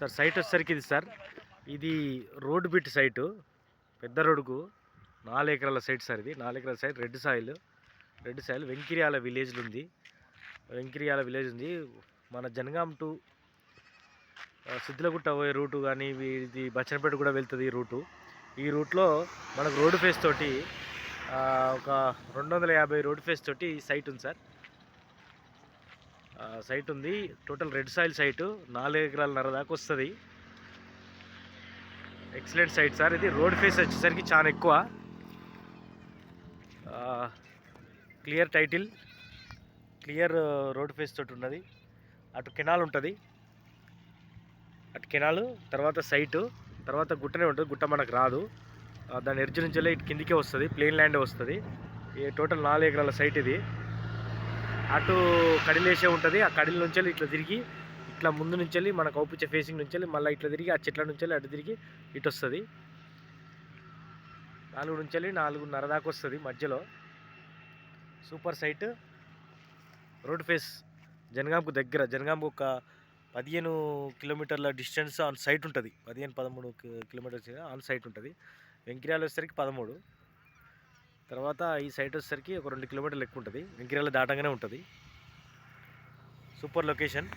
Sir site వచ్చేసరికి ఇది sir. ఇది రోడ్ బిట్ సైటు పెద్ద రోడ్డుకు నాలుగు ఎకరాల సైట్ సార్ ఇది. నాలుగు ఎకరాల site red soil red soil Venkiriyala విలేజ్లో ఉంది. వెంకిరియాల విలేజ్ ఉంది. మన జనగాం టు ఆ, సిద్దిలగుట్ట పోయే రూటు కానీ ఇది బచ్చనపేట కూడా వెళ్తుంది ఈ రూటు ఈ రూట్లో మనకు రోడ్డు ఫేస్ తోటి ఒక రెండు వందల యాభై రోడ్ ఫేస్ తోటి సైట్ ఉంది సార్. సైట్ ఉంది. టోటల్ రెడ్ సాయిల్ సైటు నాలుగు ఎకరాలన్నర దాకా వస్తుంది. ఎక్సలెంట్ సైట్ సార్ ఇది రోడ్ ఫేస్ వచ్చేసరికి చాలా ఎక్కువ. Clear title clear road face తోటి ఉన్నది. అటు కెనాల్ ఉంటుంది. అటు కెనాల్ తర్వాత సైటు తర్వాత గుట్టనే ఉంటుంది. గుట్ట మనకు రాదు. దాని ఎర్జ్ నుంచి వెళ్ళి ఇటు కిందికే వస్తుంది. ప్లెయిన్ ల్యాండ్ వస్తుంది. ఈ టోటల్ నాలుగు ఎకరాల సైట్ ఇది. అటు కడిలేసే ఉంటుంది ఆ కడిల నుంచి వెళ్ళి ఇట్లా తిరిగి ఇట్లా ముందు నుంచి వెళ్ళి మనకు అవుపించే ఫేసింగ్ నుంచి వెళ్ళి మళ్ళీ ఇట్లా తిరిగి ఆ చెట్ల నుంచి వెళ్ళి అటు తిరిగి ఇటు వస్తుంది. నాలుగు నుంచి వెళ్ళి నాలుగున్నర దాకా వస్తుంది మధ్యలో. Super site. రోడ్ ఫేస్ జనగాంకు దగ్గర జనగాంకు ఒక పదిహేను కిలోమీటర్ల డిస్టెన్స్ ఆన్ సైట్ ఉంటుంది. పదిహేను పదమూడు కిలోమీటర్స్ ఆన్ సైట్ ఉంటుంది. వెంకిరాలు వచ్చేసరికి పదమూడు. తర్వాత ఈ సైట్ వచ్చేసరికి ఒక రెండు కిలోమీటర్లు ఎక్కువ ఉంటుంది వెంకిరాలు దాటంగానే ఉంటుంది. Super location.